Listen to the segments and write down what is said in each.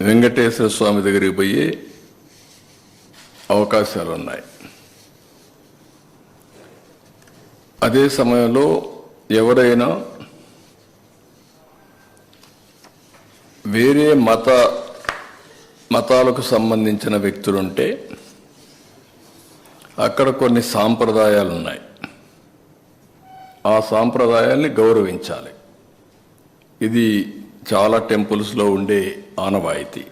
వెంకటేశ్వర స్వామి దగ్గరికి పోయే అవకాశాలు ఉన్నాయి అదే సమయంలో ఎవరైనా వేరే మత మతాలకు సంబంధించిన వ్యక్తులుంటే అక్కడ కొన్ని సాంప్రదాయాలు ఉన్నాయి ఆ సాంప్రదాయాల్ని గౌరవించాలి. ఇది చాలా టెంపుల్స్లో ఉండే ఆనవాయితీ.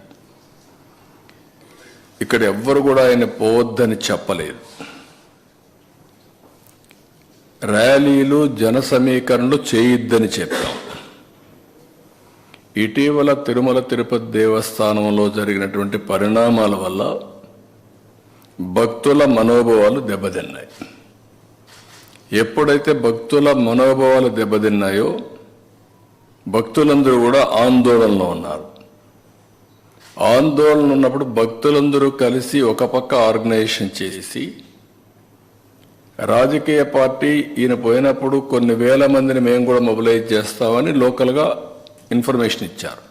ఇక్కడ ఎవ్వరు కూడా ఆయన పోవద్దని చెప్పలేదు. ర్యాలీలు జన సమీకరణలు చేయొద్దని చెప్పాం. ఇటీవల తిరుమల తిరుపతి దేవస్థానంలో జరిగినటువంటి పరిణామాల వల్ల భక్తుల మనోభావాలు దెబ్బతిన్నాయి. ఎప్పుడైతే భక్తుల మనోభావాలు దెబ్బతిన్నాయో భక్తులందరూ కూడా ఆందోళనలో ఉన్నారు. ఆందోళన ఉన్నప్పుడు భక్తులందరూ కలిసి ఒక పక్క ఆర్గనైజేషన్ చేసి రాజకీయ పార్టీ ఈయన పోయినప్పుడు కొన్ని వేల మందిని మేము కూడా మొబిలైజ్ చేస్తామని లోకల్గా ఇన్ఫర్మేషన్ ఇచ్చారు.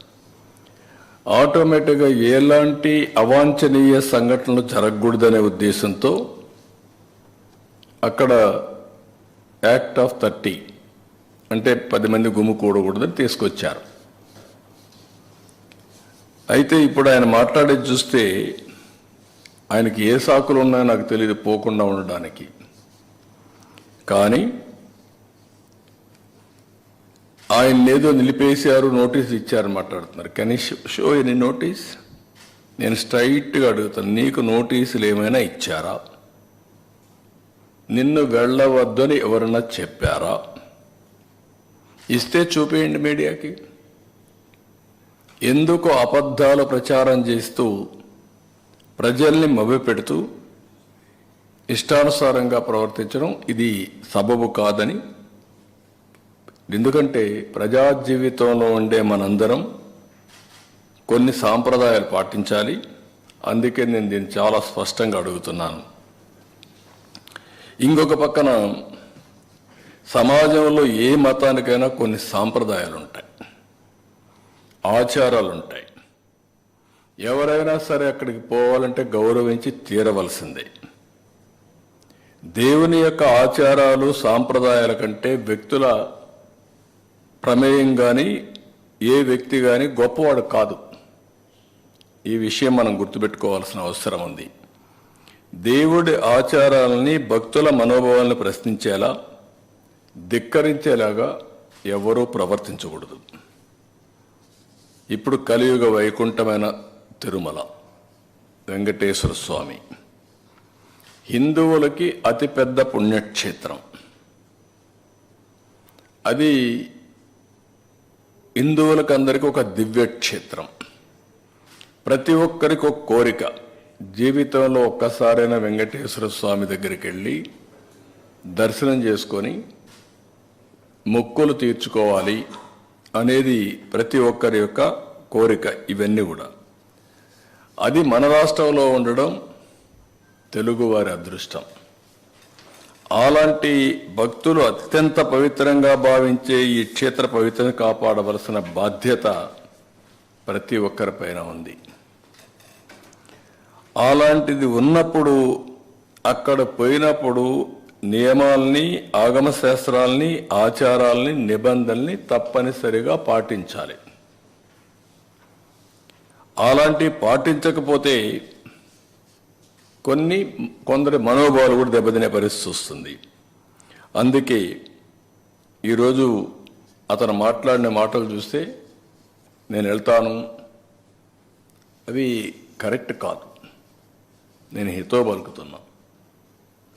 ఆటోమేటిక్గా ఎలాంటి అవాంఛనీయ సంఘటనలు జరగకూడదనే ఉద్దేశంతో అక్కడ యాక్ట్ ఆఫ్ థర్టీ అంటే పది మంది గుమ్ము కూడకూడదని తీసుకొచ్చారు. అయితే ఇప్పుడు ఆయన మాట్లాడేది చూస్తే ఆయనకి ఏ సాకులు ఉన్నాయో నాకు తెలియదు పోకుండా ఉండడానికి. కానీ ఆయన ఏదో నిలిపేశారు నోటీస్ ఇచ్చారని మాట్లాడుతున్నారు. కానీ షో ఎనీ నోటీస్ నేను స్ట్రైట్గా అడుగుతాను నీకు నోటీసులు ఏమైనా ఇచ్చారా? నిన్ను వెళ్ళవద్దని ఎవరైనా చెప్పారా? ఇస్తే చూపేయండి మీడియాకి. ఎందుకు అబద్ధాలు ప్రచారం చేస్తూ ప్రజల్ని మభ్యపెడుతూ ఇష్టానుసారంగా ప్రవర్తించడం ఇది సబబు కాదని. ఎందుకంటే ప్రజా జీవితంలో ఉండే మనందరం కొన్ని సాంప్రదాయాలు పాటించాలి. అందుకే నేను దీన్ని చాలా స్పష్టంగా అడుగుతున్నాను. ఇంకొక పక్కన సమాజంలో ఏ మతానికైనా కొన్ని సాంప్రదాయాలు ఉంటాయి ఆచారాలు ఉంటాయి ఎవరైనా సరే అక్కడికి పోవాలంటే గౌరవించి తీరవలసిందే. దేవుని యొక్క ఆచారాలు సాంప్రదాయాల కంటే వ్యక్తుల ప్రమేయం కానీ ఏ వ్యక్తి కానీ గొప్పవాడు కాదు. ఈ విషయం మనం గుర్తుపెట్టుకోవాల్సిన అవసరం ఉంది. దేవుడి ఆచారాలని భక్తుల మనోభావాలను ప్రశ్నించేలా ధిక్కరించేలాగా ఎవరూ ప్రవర్తించకూడదు. ఇప్పుడు కలియుగ వైకుంఠమైన తిరుమల వెంకటేశ్వర స్వామి. హిందువులకి అతిపెద్ద పుణ్యక్షేత్రం. అది హిందువులకు అందరికీ ఒక దివ్య క్షేత్రం ప్రతి ఒక్కరికి ఒక కోరిక జీవితంలో ఒక్కసారైనా వెంకటేశ్వర స్వామి దగ్గరికి వెళ్ళి దర్శనం చేసుకొని మొక్కులు తీర్చుకోవాలి అనేది ప్రతి ఒక్కరి యొక్క కోరిక ఇవన్నీ కూడా. అది మన రాష్ట్రంలో ఉండడం తెలుగువారి అదృష్టం. అలాంటి భక్తులు అత్యంత పవిత్రంగా భావించే ఈ క్షేత్ర పవిత్రను కాపాడవలసిన బాధ్యత ప్రతి ఒక్కరిపైన ఉంది. అలాంటిది ఉన్నప్పుడు అక్కడ పోయినప్పుడు నియమాల్ని ఆగమ శాస్త్రాల్ని ఆచారాల్ని నిబంధనల్ని తప్పనిసరిగా పాటించాలి. అలాంటి పాటించకపోతే కొన్ని కొందరి మనోభావాలు కూడా దెబ్బతినే పరిస్థితి వస్తుంది. అందుకే ఈరోజు అతను మాట్లాడిన మాటలు చూస్తే నేను వెళ్తాను. అవి కరెక్ట్ కాదు. నేను హితో పలుకుతున్నా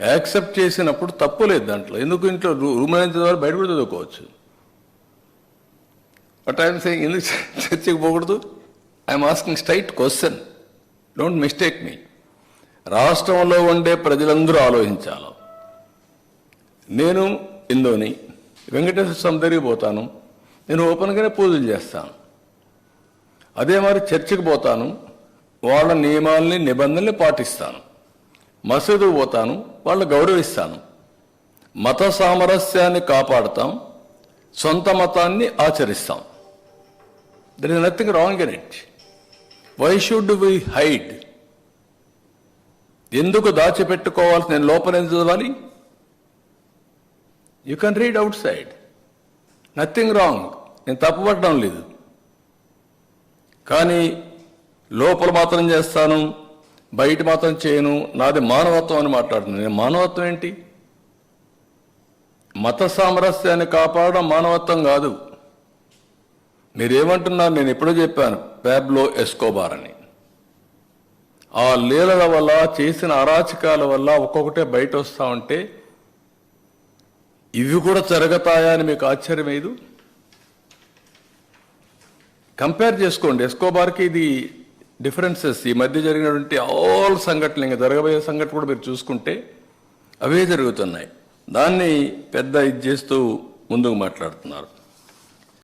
యాక్సెప్ట్ చేసినప్పుడు తప్పు లేదు దాంట్లో. ఎందుకు ఇంట్లో రూ- రూమ్ అయిన ద్వారా బయట కూడా చదువుకోవచ్చు? బట్ ఐఎమ్ సెయింగ్ ఎందుకు చర్చకి పోకూడదు? I'm asking straight question don't mistake మీ రాష్ట్రంలో ఉండే ప్రజలందరూ ఆలోచించాలి. నేను ఇందోని వెంకటేశ్వర స్వామి దగ్గరికి పోతాను. నేను ఓపెన్గానే పూజలు చేస్తాను. అదే మరి చర్చికి పోతాను. వాళ్ళ నియమాల్ని నిబంధనల్ని పాటిస్తాను. మసీదు పోతాను వాళ్ళు గౌరవిస్తాను. మత సామరస్యాన్ని కాపాడుతాం సొంత మతాన్ని ఆచరిస్తాం. There is nothing wrong in it why should we hide ఎందుకు దాచిపెట్టుకోవాల్సి నేను లోపల ఎందుకు చదవాలి? You can read outside nothing wrong నేను తప్పుపట్టడం లేదు. కానీ లోపల మాత్రం చేస్తాను. బయట మాత్రం చేయను నాది మానవత్వం అని మాట్లాడుతుంది నేను మానవత్వం ఏంటి? మత సామరస్యాన్ని కాపాడడం మానవత్వం కాదు. మీరేమంటున్నారు? నేను ఎప్పుడో చెప్పాను ప్యాబ్లో ఎస్కోబార్ అని. ఆ లీలల వల్ల చేసిన అరాచకాల వల్ల ఒక్కొక్కటే బయట వస్తూ ఉంటే ఇవి కూడా జరగతాయా అని మీకు ఆశ్చర్యం లేదు కంపేర్ చేసుకోండి. ఎస్కోబార్కి ఇది డిఫరెన్సెస్. ఈ మధ్య జరిగినటువంటి ఆల్ సంఘటనలు ఇంకా జరగబోయే సంఘటన కూడా మీరు చూసుకుంటే అవే జరుగుతున్నాయి. దాన్ని పెద్ద ఇది చేస్తూ ముందుకు మాట్లాడుతున్నారు.